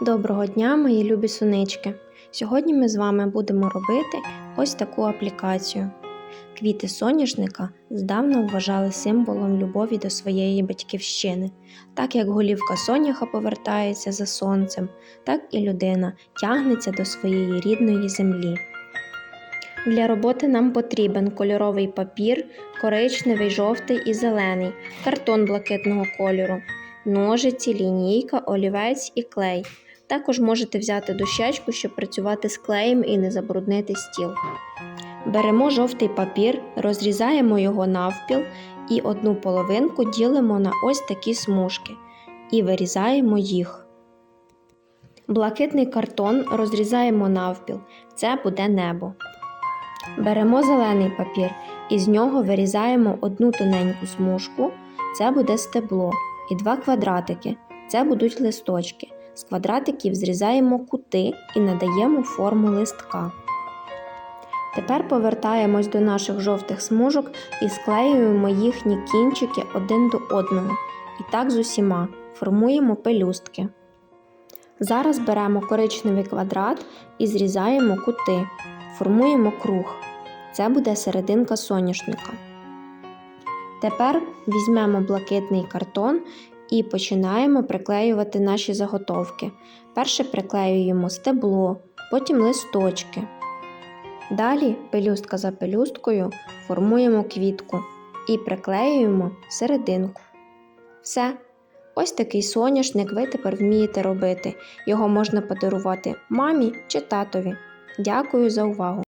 Доброго дня, мої любі сунички! Сьогодні ми з вами будемо робити ось таку аплікацію. Квіти соняшника здавна вважали символом любові до своєї батьківщини. Так як голівка соняха повертається за сонцем, так і людина тягнеться до своєї рідної землі. Для роботи нам потрібен кольоровий папір, коричневий, жовтий і зелений, картон блакитного кольору, ножиці, лінійка, олівець і клей. Також можете взяти дощечку, щоб працювати з клеєм і не забруднити стіл. Беремо жовтий папір, розрізаємо його навпіл і одну половинку ділимо на ось такі смужки і вирізаємо їх. Блакитний картон розрізаємо навпіл. Це буде небо. Беремо зелений папір і з нього вирізаємо одну тоненьку смужку, це буде стебло, і два квадратики, це будуть листочки. З квадратиків зрізаємо кути і надаємо форму листка. Тепер повертаємось до наших жовтих смужок і склеюємо їхні кінчики один до одного. І так з усіма формуємо пелюстки. Зараз беремо коричневий квадрат і зрізаємо кути, формуємо круг. Це буде серединка соняшника. Тепер візьмемо блакитний картон і починаємо приклеювати наші заготовки. Перше приклеюємо стебло, потім листочки. Далі пелюстка за пелюсткою формуємо квітку і приклеюємо серединку. Все. Ось такий соняшник ви тепер вмієте робити. Його можна подарувати мамі чи татові. Дякую за увагу!